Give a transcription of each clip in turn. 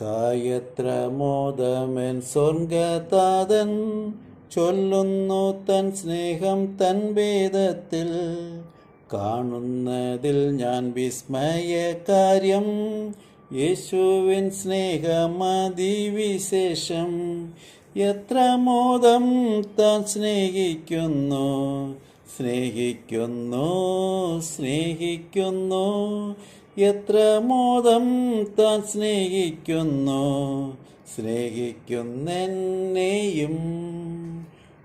കായത്ര മോദമൻ സ്വർഗതാതൻ ചൊല്ലുന്നു തൻ സ്നേഹം തൻ വേദത്തിൽ. കാണുന്നതിൽ ഞാൻ വിസ്മയ കാര്യം. യേശുവിൻ സ്നേഹമതിവിശേഷം എത്ര മോദം താൻ സ്നേഹിക്കുന്നു. സ്നേഹിക്കുന്നു സ്നേഹിക്കുന്നു. എത്ര മോദം താൻ സ്നേഹിക്കുന്നു സ്നേഹിക്കുന്നെന്നെയും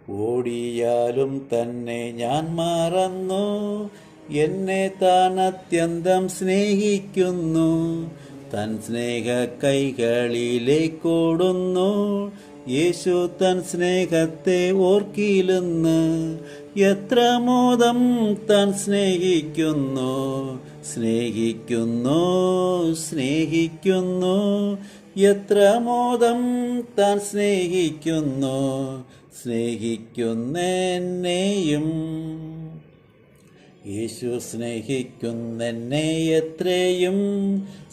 ഓടിയാലും തന്നെ ഞാൻ മറന്നു. എന്നെ താൻ അത്യന്തം സ്നേഹിക്കുന്നു തൻ സ്നേഹ കൈകളിലേക്കോടുന്നു യേശു തൻ സ്നേഹത്തെ ഓർക്കിയിലെന്ന് എത്ര മോദം താൻ സ്നേഹിക്കുന്നു സ്നേഹിക്കുന്നു സ്നേഹിക്കുന്നു. എത്ര മോദം താൻ സ്നേഹിക്കുന്നു സ്നേഹിക്കുന്നെന്നെയും. യേശു സ്നേഹിക്കുന്നെന്നെ എത്രയും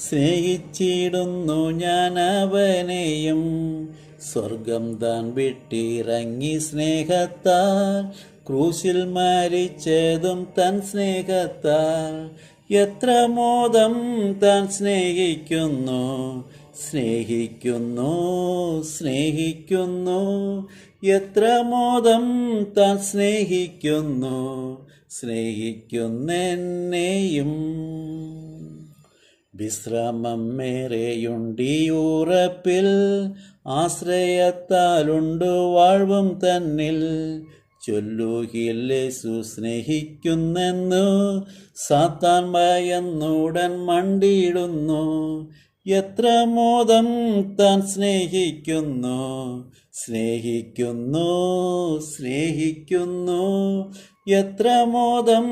സ്നേഹിച്ചിടുന്നു ഞാൻ അവനെയും. സ്വർഗം താൻ വിട്ടിറങ്ങി സ്നേഹത്താൽ ക്രൂശിൽ മരിച്ചതും തൻ സ്നേഹത്താൽ. എത്ര മോദം താൻ സ്നേഹിക്കുന്നു സ്നേഹിക്കുന്നു സ്നേഹിക്കുന്നു. എത്ര മോദം താൻ സ്നേഹിക്കുന്നു സ്നേഹിക്കുന്നെന്നെയും വിശ്രമം മേറെയുണ്ടീ ഉറപ്പിൽ ആശ്രയത്താലുണ്ട് വാഴ്വും തന്നിൽ. ചൊല്ലൂഹിയല്ലേ സുസ്നേഹിക്കുന്നെന്നു സാത്താൻ ഭയന്നുടൻ മണ്ടിയിടുന്നു. എത്ര മോദം താൻ സ്നേഹിക്കുന്നു. സ്നേഹിക്കുന്നു സ്നേഹിക്കുന്നു. എത്ര മോദം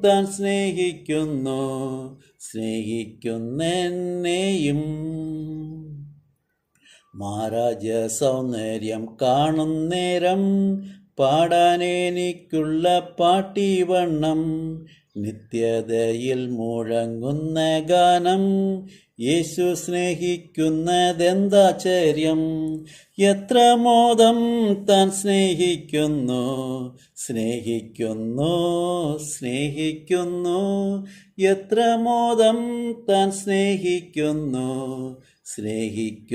താൻ സ്നേഹിക്കുന്നു. സ്നേഹിക്കുന്നെന്നെയും മാരാജ സൗന്ദര്യം കാണുന്നേരം പാടാനെനിക്കുള്ള പാട്ടിവണ്ണം നിത്യതയിൽ മുഴങ്ങുന്ന ഗാനം യേശു സ്നേഹിക്കുന്നതെന്താചര്യം? എത്ര മോദം താൻ സ്നേഹിക്കുന്നു? സ്നേഹിക്കുന്നു സ്നേഹിക്കുന്നു. എത്ര മോദം താൻ സ്നേഹിക്കുന്നു? സ്നേഹിക്കുന്നെന്നെയും